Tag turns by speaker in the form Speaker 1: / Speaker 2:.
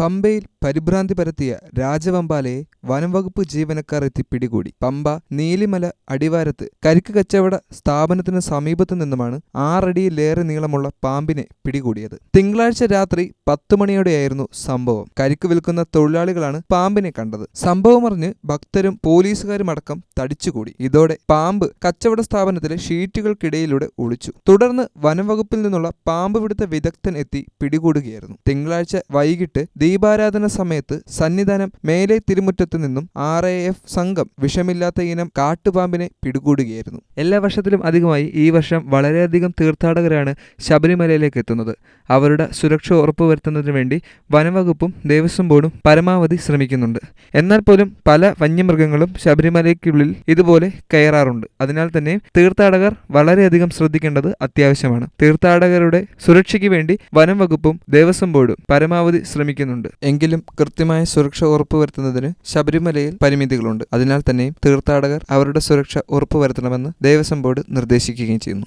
Speaker 1: പമ്പയിൽ പരിഭ്രാന്തി പരത്തിയ രാജവമ്പാലയെ വനംവകുപ്പ് ജീവനക്കാർ എത്തി പിടികൂടി. പമ്പ നീലിമല അടിവാരത്ത് കരിക്ക് കച്ചവട സ്ഥാപനത്തിന് സമീപത്തു നിന്നുമാണ് ആറടിയിലേറെ നീളമുള്ള പാമ്പിനെ പിടികൂടിയത്. തിങ്കളാഴ്ച രാത്രി പത്തു മണിയോടെയായിരുന്നു സംഭവം. കരിക്ക് വിൽക്കുന്ന തൊഴിലാളികളാണ് പാമ്പിനെ കണ്ടത്. സംഭവം അറിഞ്ഞ് ഭക്തരും പോലീസുകാരും അടക്കം തടിച്ചുകൂടി. ഇതോടെ പാമ്പ് കച്ചവട സ്ഥാപനത്തിലെ ഷീറ്റുകൾക്കിടയിലൂടെ ഒളിച്ചു. തുടർന്ന് വനംവകുപ്പിൽ നിന്നുള്ള പാമ്പ് പിടുത്ത വിദഗ്ധൻ എത്തി പിടികൂടുകയായിരുന്നു. തിങ്കളാഴ്ച വൈകിട്ട് ദീപാരാധന സമയത്ത് സന്നിധാനം മേലെ തിരുമുറ്റത്ത് നിന്നും ആർ എ എഫ് സംഘം വിഷമില്ലാത്ത ഇനം കാട്ടുപാമ്പിനെ പിടികൂടുകയായിരുന്നു. എല്ലാ വർഷത്തിലും അധികമായി ഈ വർഷം വളരെയധികം തീർത്ഥാടകരാണ് ശബരിമലയിലേക്ക് എത്തുന്നത്. അവരുടെ സുരക്ഷ ഉറപ്പുവരുത്തുന്നതിന് വേണ്ടി വനംവകുപ്പും ദേവസ്വം ബോർഡും പരമാവധി ശ്രമിക്കുന്നുണ്ട്. എന്നാൽ പോലും പല വന്യമൃഗങ്ങളും ശബരിമലയ്ക്കുള്ളിൽ ഇതുപോലെ കയറാറുണ്ട്. അതിനാൽ തന്നെ തീർത്ഥാടകർ വളരെയധികം ശ്രദ്ധിക്കേണ്ടത് അത്യാവശ്യമാണ്. തീർത്ഥാടകരുടെ സുരക്ഷയ്ക്ക് വേണ്ടി വനംവകുപ്പും ദേവസ്വം ബോർഡും പരമാവധി ശ്രമിക്കുന്നുണ്ട്. എങ്കിലും കൃത്യമായ സുരക്ഷ ഉറപ്പുവരുത്തുന്നതിന് ശബരിമലയിൽ പരിമിതികളുണ്ട്. അതിനാൽ തന്നെയും തീർത്ഥാടകർ അവരുടെ സുരക്ഷ ഉറപ്പുവരുത്തണമെന്ന് ദേവസ്വം ബോർഡ് നിർദ്ദേശിക്കുകയും ചെയ്യുന്നു.